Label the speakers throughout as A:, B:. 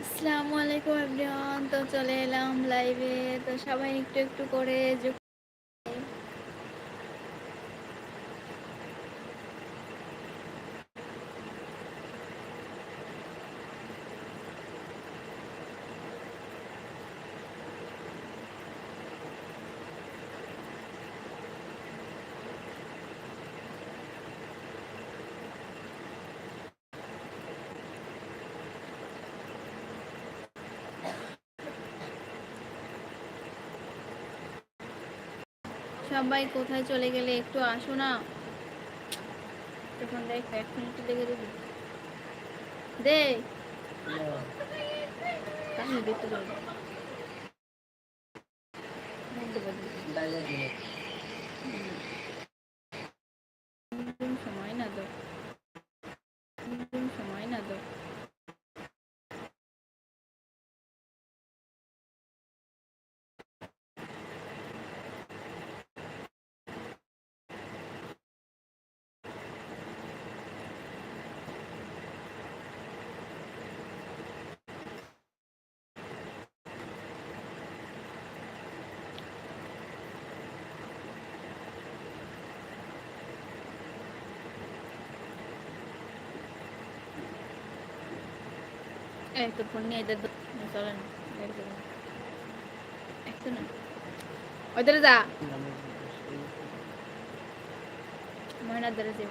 A: আসসালামু আলাইকুম এভরিওয়ান। তো চলে এলাম লাইভে তো সবাই একটু একটু করে সবাই কোথায় চলে গেলে একটু আসো না? তখন দেখ এক মিনিট লেগে দিবি দে। আমি দেখতে পারব সময় না তো সময় না তো একটু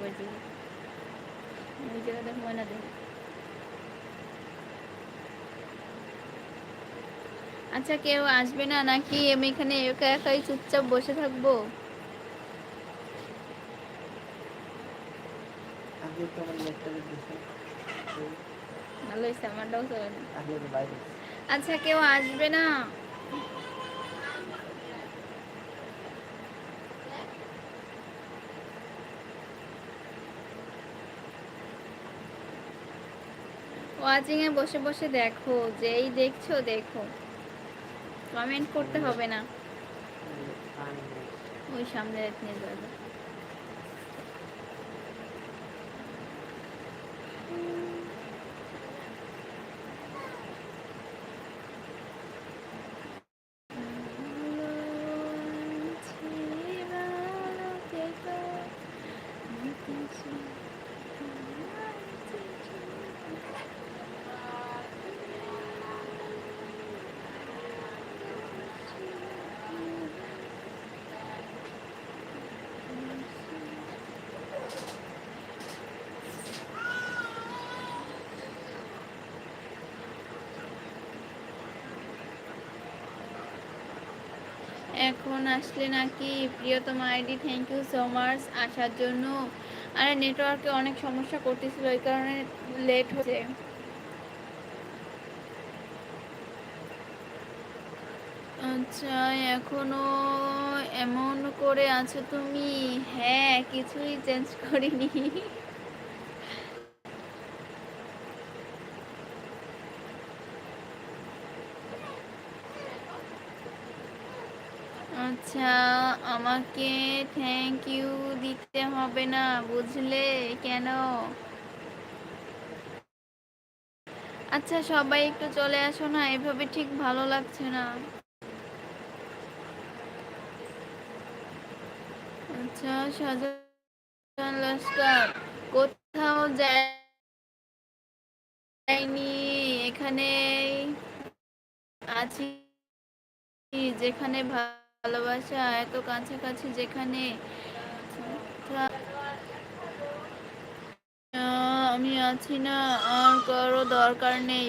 A: বলছি আচ্ছা কেউ আসবে না নাকি? আমি এখানে একা একাই চুপচাপ বসে থাকব।
B: আগে তো
A: ভালো হয়েছে আমারটাও চলে না আচ্ছা কেউ আসবে না? ওয়াচিং এ বসে বসে দেখো যেই দেখছ দেখো। কমেন্ট করতে হবে না। ওই সামনে নিয়ে যাবে। এখন আসলে নাকি প্রিয়তম ID thank you so much আসার জন্য। আরে নেটওয়ার্কে অনেক সমস্যা করতেছিল, ওই কারণে লেট হচ্ছে আচ্ছা এখনও এমন করে আছো তুমি? হ্যাঁ কিছুই চেঞ্জ করিনি। আচ্ছা আমাকে থ্যাংক ইউ দিতে হবে না, বুঝলে? কেন? আচ্ছা সবাই একটু চলে আসো না, এভাবে ঠিক ভালো লাগছে না। আচ্ছা সাজান লস্কর, কোথাও যায়নি এখানে আছি, যেখানে ভালোবাসা এত কাছাকাছি যেখানে আমি আছি না, আর কারও দরকার নেই।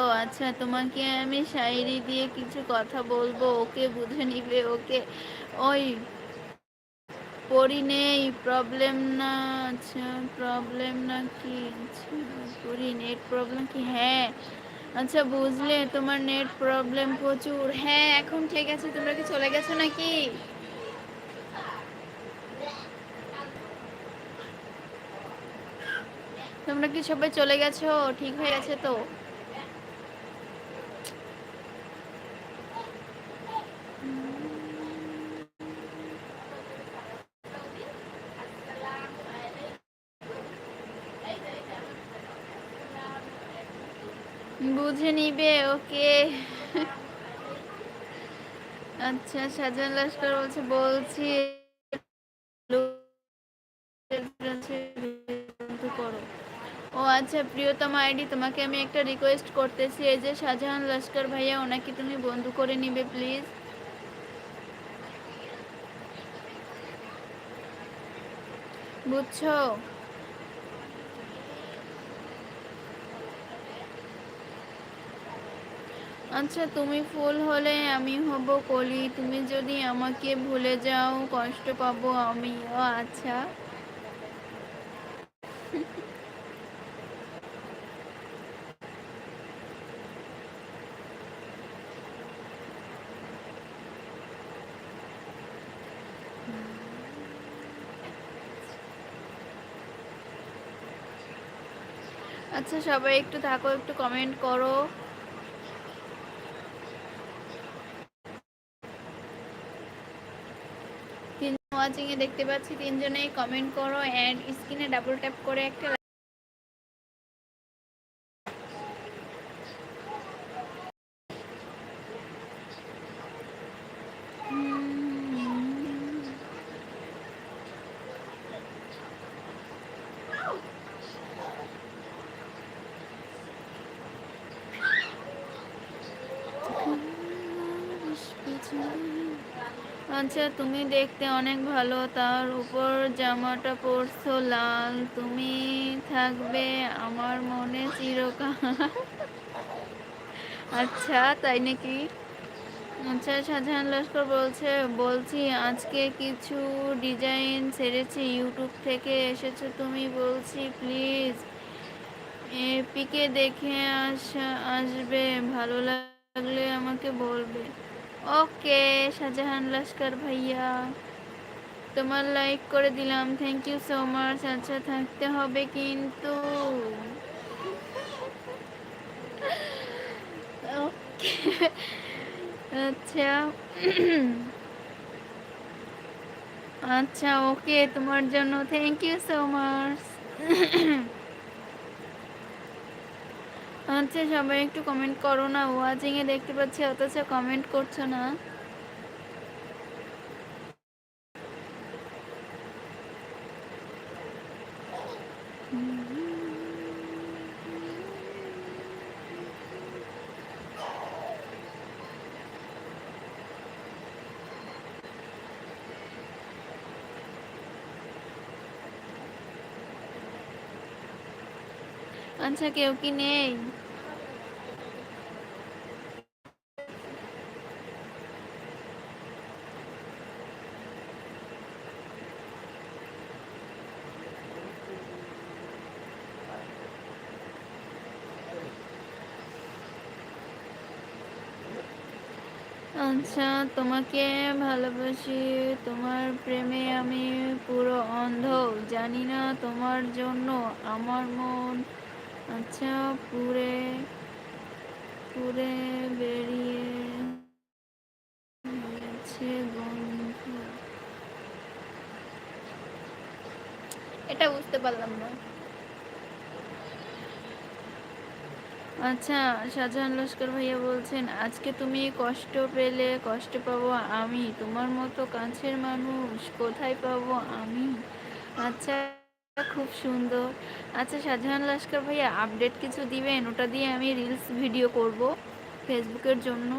A: ও আচ্ছা তোমাকে আমি শায়রি দিয়ে কিছু কথা বলব, ওকে বুঝে নিবে, ওকে। ওই পড়ি নেই প্রবলেম না আচ্ছা প্রবলেম না কি? পড়ি নেট প্রবলেম কি? হ্যাঁ। আচ্ছা বুঝলে তোমার নেট প্রবলেম প্রচুর। হ্যাঁ এখন ঠিক আছে, তোমরা কি চলে গেছো নাকি? তোমরা কি সবাই চলে গেছো? ঠিক হয়ে গেছে তো? বুঝে নিবে, ওকে। আচ্ছা সাজান লস্কর বলছে, বলছি, করো। ও আচ্ছা প্রিয়তম আইডি, তোমাকে আমি একটা রিকোয়েস্ট করতেছি, এই যে শাহজাহান লস্কর ভাইয়া, ওনাকে তুমি বন্ধু করে নিবে প্লিজ বুঝছ? আচ্ছা তুমি ফুল হলে আমি হব কলি। তুমি যদি আমাকে ভুলে যাও, কষ্ট পাবো আমিও আচ্ছা। আচ্ছা সবাই একটু থাকো, একটু কমেন্ট করো। তিন ওয়াচিং এ দেখতে পাচ্ছি তিনজনেই কমেন্ট করো এন্ড স্ক্রিনে ডাবল ট্যাপ করে একটা আচ্ছা তুমি দেখতে অনেক ভালো, তার উপর জামাটা পরছো, লাল, তুমি থাকবে আমার মনে চিরকাল। আচ্ছা তাই নাকি? আচ্ছা শাহজাহান লস্কর বলছে, বলছি, আজকে কিছু ডিজাইন ছেড়েছি, ইউটিউব থেকে এসেছ তুমি, বলছি, প্লিজ পিকে দেখে আসা, আসবে, ভালো লাগলে আমাকে বলবে। ওকে, শাহজাহান লস্কর ভাইয়া। তোমার লাইক করে দিলাম থ্যাংক ইউ সো মাচ আচ্ছা থাকতে হবে কিন্তু। আচ্ছা। আচ্ছা ওকে, তোমার জন্য থ্যাংক ইউ সো মাচ আচ্ছা সবাই একটু কমেন্ট করো না। ওয়াচিং এ দেখতে পাচ্ছি, অথচ কমেন্ট করছ না। আচ্ছা কেউ কি নেই? আচ্ছা তোমাকে ভালোবাসি, তোমার প্রেমে আমি পুরো অন্ধ। জানি না তোমার জন্য আমার মন। আচ্ছা পুরে পুরে বেরিয়ে গেছে বন্ধু। এটা বুঝতে পারলাম না। আচ্ছা শাহজাহান লস্কর ভাইয়া বলছেন, আজকে তুমি কষ্ট পেলে কষ্ট পাবো আমি। তোমার মতো কাছের মানুষ কোথায় পাবো আমি? আচ্ছা খুব সুন্দর। আচ্ছা শাহজাহান লস্কর ভাইয়া, আপডেট কিছু দিবেন? ওটা দিয়ে আমি রিলস ভিডিও করব ফেসবুকের জন্য।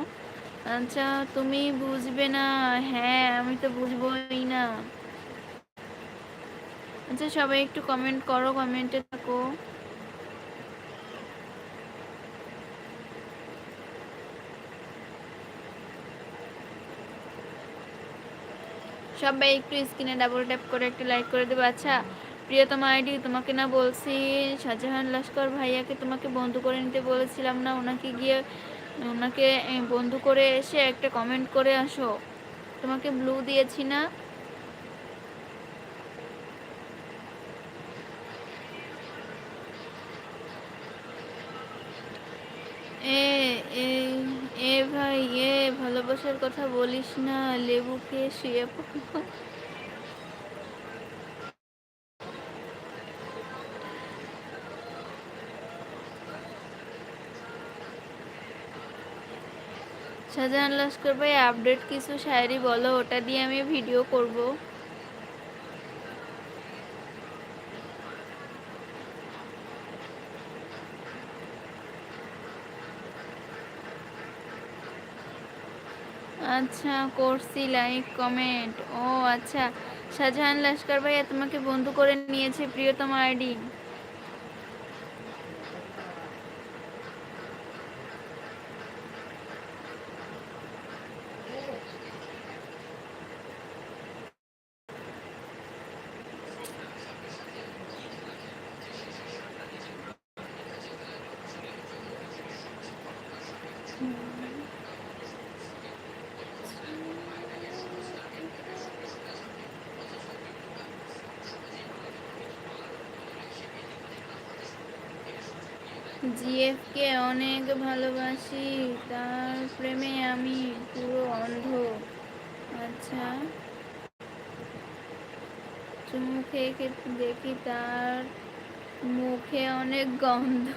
A: আচ্ছা তুমি বুঝবে না? হ্যাঁ আমি তো বুঝবোই না। আচ্ছা সবাই একটু কমেন্ট করো কমেন্টে থাকো। সবাই একটু স্ক্রিনে ডাবল ট্যাপ করে একটু লাইক করে দেবো। আচ্ছা প্রিয়তম আইডি তোমাকে না বলছি, শাহজাহান লস্কর ভাইয়াকে তোমাকে বন্ধু করে নিতে বলেছিলাম না, ওনাকে গিয়ে, ওনাকে বন্ধু করে এসে একটা কমেন্ট করে আসো। তোমাকে ব্লু দিয়েছি না। এ এ ভাই, এ ভালোবাসার কথা বলিস না, লেবু খেয়ে শুয়ে শাহজাহান লস্কর ভাই আপডেট কিছু শায়েরি বলো, ওটা দিয়ে আমি ভিডিও করব। আচ্ছা করছি লাইক কমেন্ট ও আচ্ছা শাহজাহান লস্কর ভাইয়া, তোমাকে বন্ধু করে নিয়েছে প্রিয়তম আইডি। জিএফকে অনেক ভালোবাসি, তার প্রেমে আমি পুরো অন্ধ। আচ্ছা। চুমু খেয়ে খেয়ে দেখি, তার মুখে অনেক গন্ধ।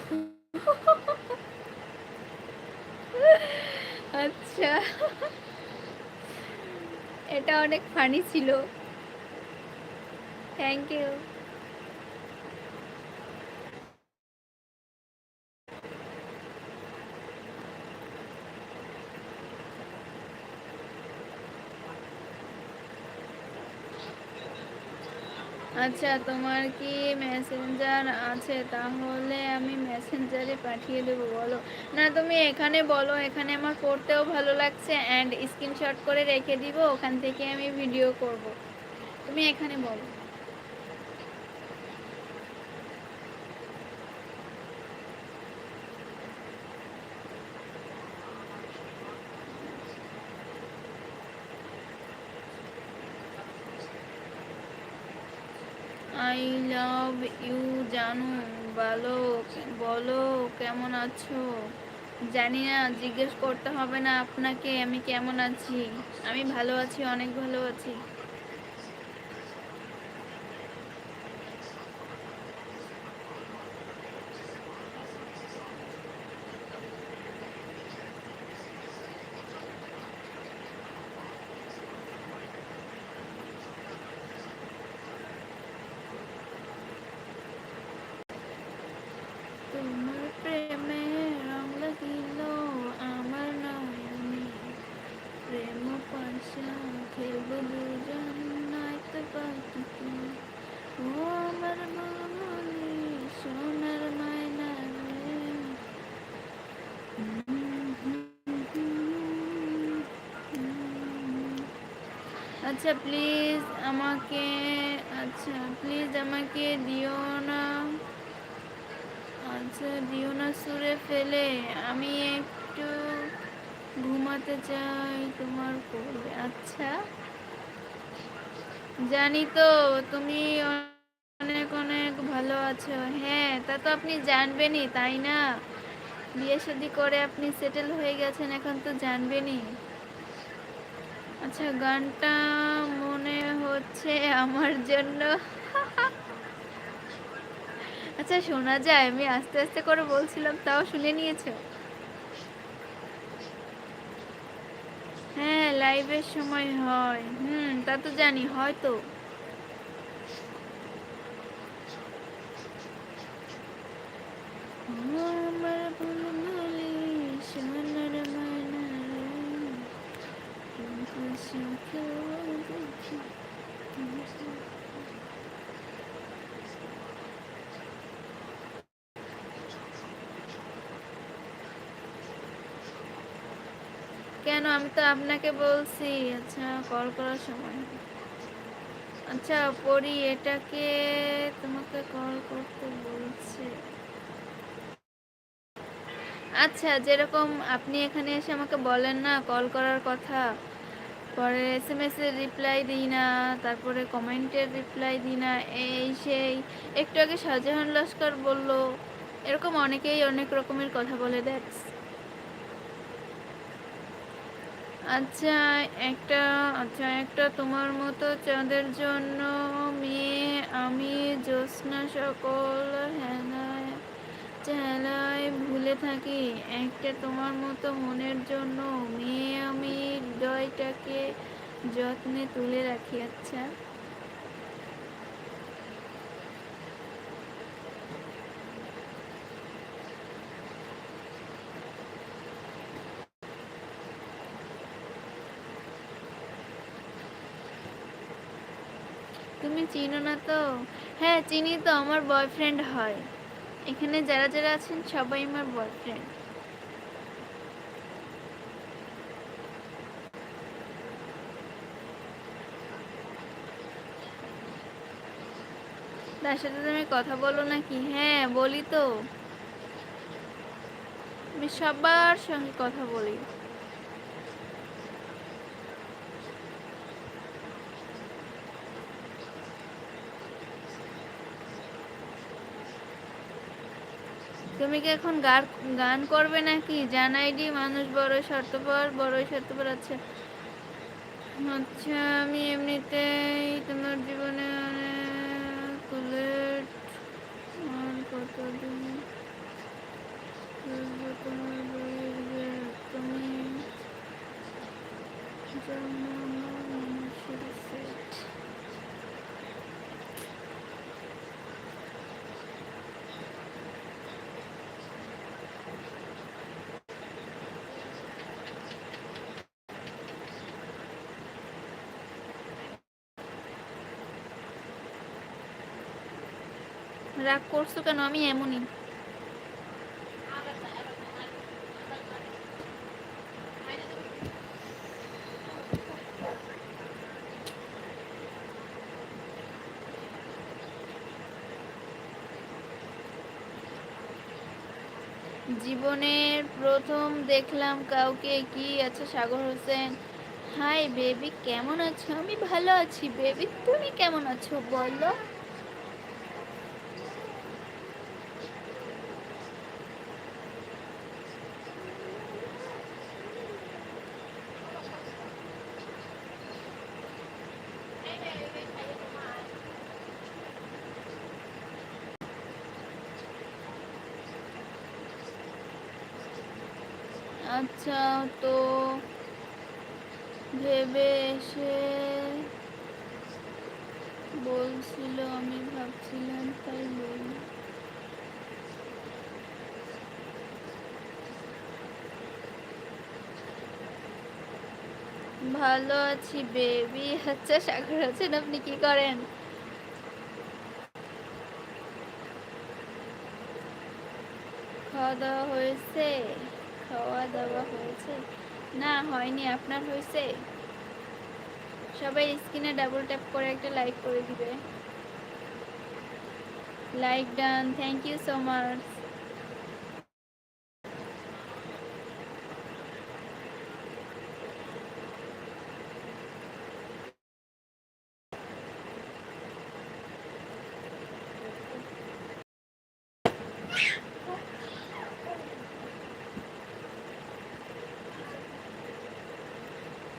A: আচ্ছা। এটা অনেক ফানি ছিল। থ্যাংক ইউ আচ্ছা তোমার কি মেসেঞ্জার আছে? তাহলে আমি মেসেঞ্জারে পাঠিয়ে দেবো, বলো। না, তুমি এখানে বলো, এখানে আমার পড়তেও ভালো লাগছে অ্যান্ড স্ক্রিনশট করে রেখে দিব, ওখান থেকে আমি ভিডিও করব। তুমি এখানে বলো। ইউ জানু, বলো বলো, কেমন আছো? জানি না, জিজ্ঞেস করতে হবে না আপনাকে, আমি কেমন আছি? আমি ভালো আছি, অনেক ভালো আছি তোমার প্রেমে রং লাগিল আমার নয়নে প্রেম পাশা খেলব দুজন নাইতে পাখি ও আমার মনে সোনার মায়না রে আচ্ছা প্লিজ আমাকে আচ্ছা প্লিজ আমাকে দিও না। আচ্ছা দিও না সুরে ফেলে। আমি একটু ঘুমাতে চাই তোমার কোলে। আচ্ছা। জানি তো তুমি অনেক অনেক ভালো আছো। হ্যাঁ তা তো আপনি জানবেনই, তাই না? বিয়ে শাদি করে আপনি সেটেল হয়ে গেছেন, এখন তো জানবেনই। আচ্ছা গানটা মনে হচ্ছে আমার জন্য। আচ্ছা শোনা যায়, আমি আস্তে আস্তে করে বলছিলাম, তাও শুনে নিয়েছো? হ্যাঁ লাইভের সময় হয়। হুম, তা তো জানি, হয়তো। আমার বুলবুলি সোনার ময়না রে, তোমাকে সুখে দেখি। কেন? আমি তো আপনাকে বলছি। আচ্ছা কল করার সময়। আচ্ছা পরি, এটাকে তোমাকে কল করতে বলছে। আচ্ছা যেরকম আপনি এখানে এসে আমাকে বলেন না কল করার কথা। পরে এস এম এস এর রিপ্লাই দিই না, তারপরে কমেন্টের রিপ্লাই দিই না, এই সেই। একটু আগে শাহজাহান লস্কর বলল, এরকম অনেকেই অনেক রকমের কথা বলে দেখ আচ্ছা একটা আচ্ছা একটা তোমার মতো চাঁদের জন্য মেয়ে, আমি জ্যোৎস্না সকল হেলায় চেলায় ভুলে থাকি। একটা তোমার মতো মনের জন্য মেয়ে হৃদয়টাকে যত্নে তুলে রাখি আচ্ছা। তুমি চিনো না তো? হ্যাঁ চিনি তো, আমার বয়ফ্রেন্ড হয়। এখানে যারা যারা আছেন, সবাই আমার বয়ফ্রেন্ড তার সাথে তুমি কথা বলো নাকি? হ্যাঁ বলি তো। আমি সবার সঙ্গে কথা বলি। তুমি কি এখন গান গান করবে নাকি? জানাই জানাইডি মানুষ বড় স্বার্থপর বড় স্বার্থপর আছে। আচ্ছা আমি এমনিতেই তোমার জীবনে অনেক উলেট আর কতদিন বুঝব তোমার বইয়ের তুমি যেমন আমার মানুষের সেট রাগ করছ কেন? আমি এমনই। জীবনের প্রথম দেখলাম কাউকে। কি আছে সাগর হোসেন? হাই বেবি, কেমন আছো? আমি ভালো আছি বেবি, তুমি কেমন আছো বলো? আচ্ছা তো ভেবে এসে বলছিল, আমি ভাবছিলাম তাই বলি। ভালো আছি বেবি। আচ্ছা সাগর আছেন? আপনি কি করেন? খাওয়া দাওয়া হয়েছে? খাওয়া দাওয়া হয়েছে? না, হয়নি। আপনার হয়েছে? সবাই স্ক্রিনে ডাবল ট্যাপ করে একটা লাইক করে দিবে। Like done thank you so much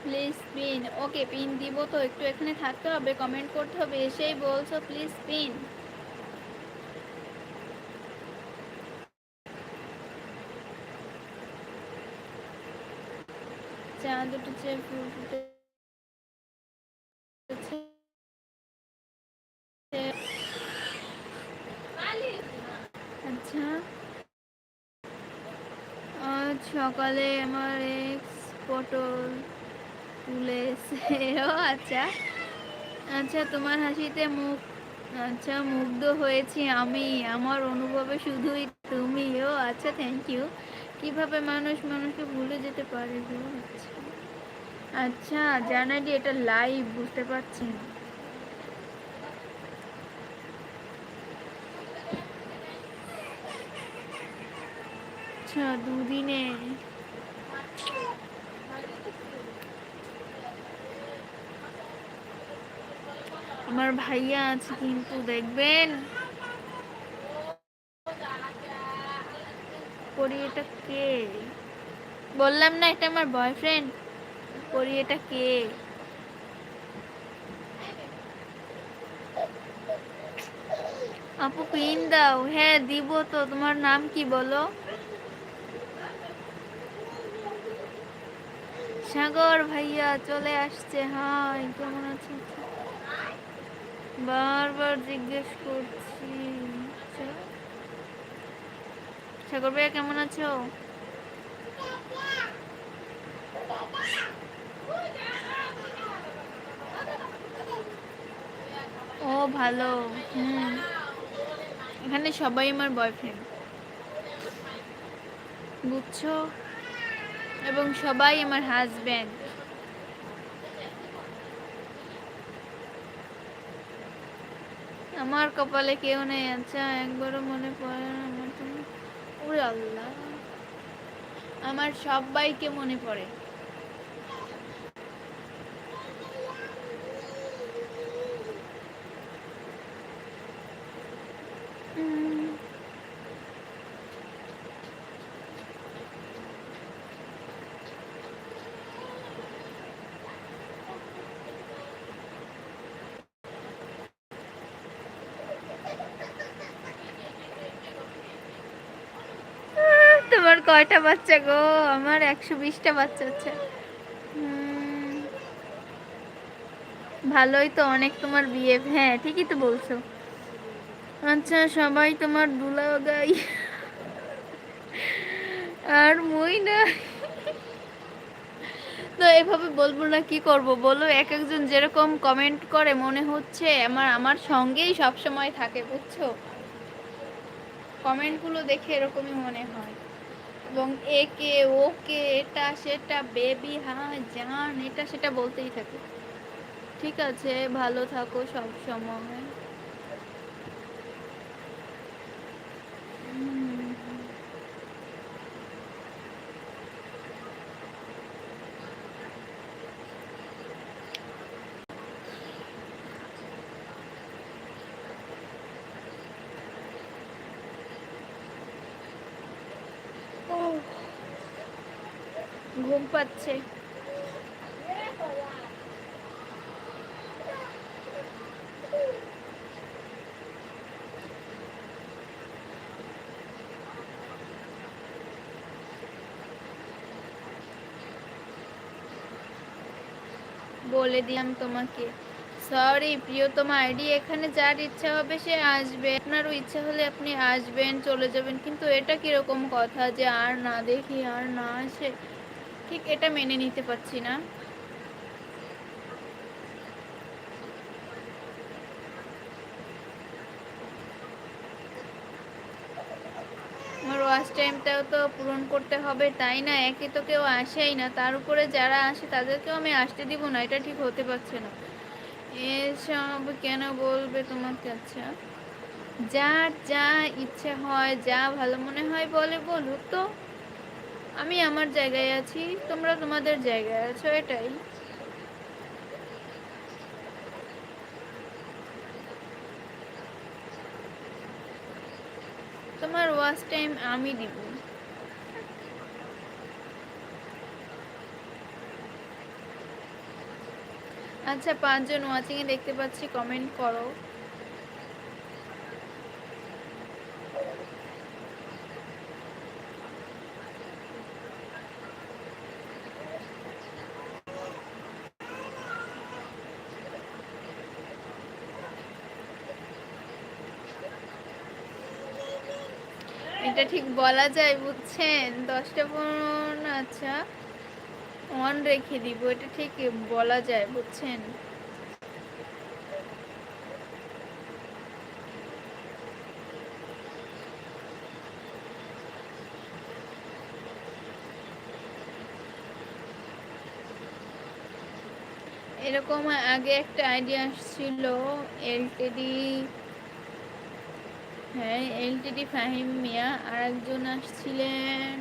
A: please pin okay pin দিব তো, একটু এখানে থাকতে হবে কমেন্ট করতে হবে, এসেই বলছো প্লিজ পিন ফুল আচ্ছা। সকালে আমার এক্স পটল তুলেছে ও আচ্ছা আচ্ছা তোমার হাসিতে মুখ আচ্ছা মুগ্ধ হয়েছি আমি, আমার অনুভবে শুধুই তুমি। ও আচ্ছা থ্যাংক ইউ কীভাবে মানুষ মানুষকে ভুলে যেতে পারে আচ্ছা আচ্ছা এটা লাইভ বুঝতে পারছি না। আচ্ছা দুদিনে। আমার ভাইয়া আছে, কিন্তু দেখবেন এটা কে? বললাম না এটা আমার বয়ফ্রেন্ড করি এটা কে? আপু পিন দাও। হ্যাঁ দিব তো। তোমার নাম কি বলো? সাগর ভাইয়া চলে আসছে। হাই, কেমন আছে? বারবার জিজ্ঞেস করছি আচ্ছা। সাগর ভাইয়া, কেমন আছো? ও, ভালো। হুম। এখানে সবাই আমার বয়ফ্রেন্ড বুঝছ? এবং সবাই আমার হাজব্যান্ড আমার কপালে কেউ নেই আচ্ছা একবারও মনে পড়ে না আমার তুমি আল্লাহ। আমার সবাইকে মনে পড়ে। কয়টা বাচ্চা গো? আমার একশো বিশটা বাচ্চা আছে। ভালোই তো অনেক তোমার বিয়ে হ্যাঁ ঠিকই তো বলছো। আচ্ছা সবাই তোমার দুলা গাই। আর মই না। তো এভাবে বলব না, কি করব? বলো, এক একজন যেরকম কমেন্ট করে, মনে হচ্ছে আমার আমার সঙ্গেই সব সময় থাকে, বুঝছ? কমেন্টগুলো দেখে এরকমই মনে হয়। এবং এ একে, ওকে, এটা, সেটা বেবি হ্যাঁ জান, এটা, সেটা বলতেই থাকে ঠিক আছে, ভালো থাকো সব সময় হুম। ঘুম পাচ্ছে। বলে দিলাম তোমাকে। সরি প্রিয়তমা আইডি এখানে যার ইচ্ছা হবে সে আসবে। আপনারও ইচ্ছা হলে আপনি আসবেন, চলে যাবেন, কিন্তু এটা কীরকম কথা যে আর না দেখি, আর না আসে? ঠিক এটা মেনে নিতে পারছি না। আমার টাইমটাও তো পূরণ করতে হবে, তাই না? একে তো কেউ আসেই না। তার উপরে যারা আসে, তাদেরকেও আমি আসতে দিব না, এটা ঠিক হতে পারছে না। এসব কেন বলবে তোমাকে আচ্ছা যার যা ইচ্ছে হয়, যা ভালো মনে হয় বলে বলুক তো। আমি আমার জায়গায় আছি, তোমরা তোমাদের জায়গায় আছো, এটাই। তোমার ওয়াচ টাইম আমি দিব। আচ্ছা পাঁচজন ওয়াচিং এ দেখতে পাচ্ছি কমেন্ট করো। এটা ঠিক বলা যায়, বুঝছেন? দশটা পনেরো আচ্ছা। অন রেখে দিব, এটা ঠিক বলা যায়, বুঝছেন? এরকম আগে একটা আইডিয়া আসছিল এলটিডি হ্যাঁ এলটিডি ফাহিম মিয়া আর একজন আসছিলেন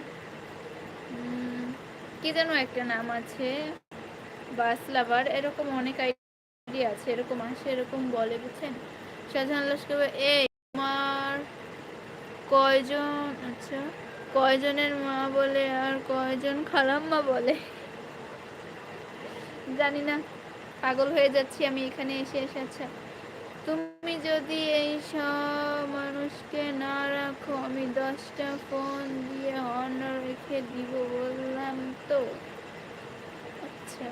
A: কি যেন একটা নাম আছে। বাস লাভার, এরকম অনেক আইডিয়া আছে, এরকম আসে, এরকম বলে, বুঝছেন? শাহজাহান লস্কর এই, তোমার কয়জন আচ্ছা কয়জনের মা বলে আর কয়জন খালাম্মা বলে? জানি না, পাগল হয়ে যাচ্ছি আমি এখানে এসে এসে আচ্ছা। তুমি যদি এই সব মানুষকে না রাখো, আমি দশটা ফোন দিয়ে অন্য রেখে দিব, বললাম তো। আচ্ছা।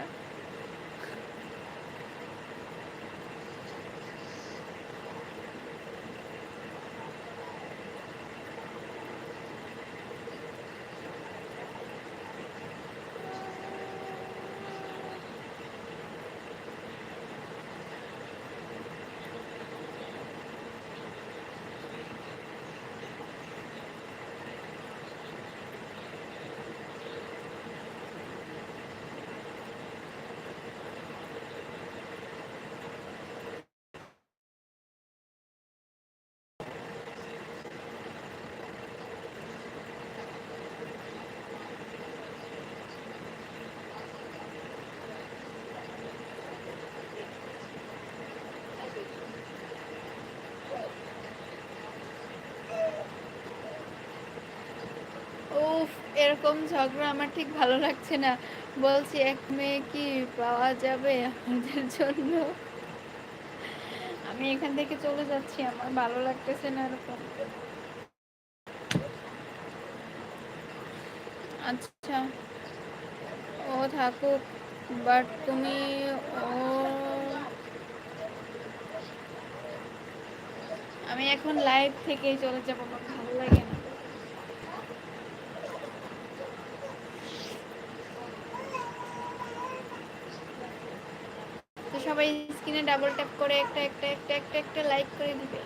A: এরকম ঝগড়া আমার ঠিক ভালো লাগছে না। বলছি, এক মেয়ে কি পাওয়া যাবে আমাদের জন্য? আমি এখান থেকে চলে যাচ্ছি, আমার ভালো লাগতেছে না এরকম। আচ্ছা ও থাকুক বাট তুমি ও আমি এখন লাইভ থেকেই চলে যাব, আমার ভালো লাগে না তো সবাই স্ক্রিনে ডাবল ট্যাপ করে একটা একটা একটা একটা একটা লাইক করে দিবে।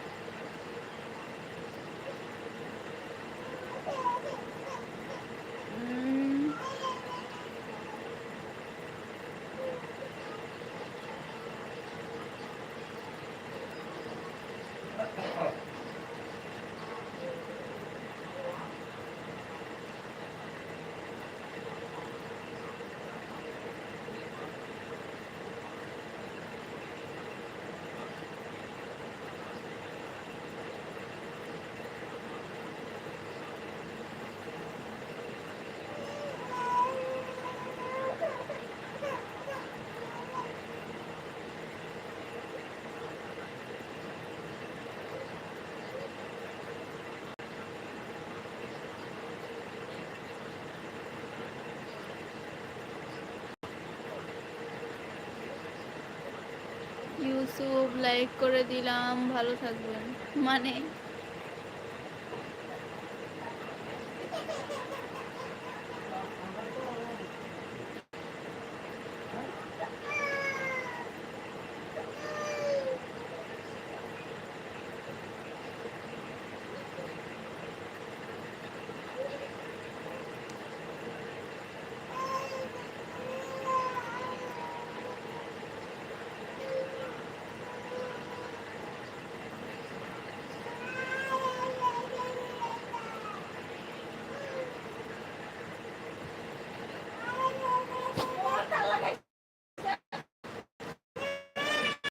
A: ইউসুফ লাইক করে দিলাম ভালো থাকবেন। মানে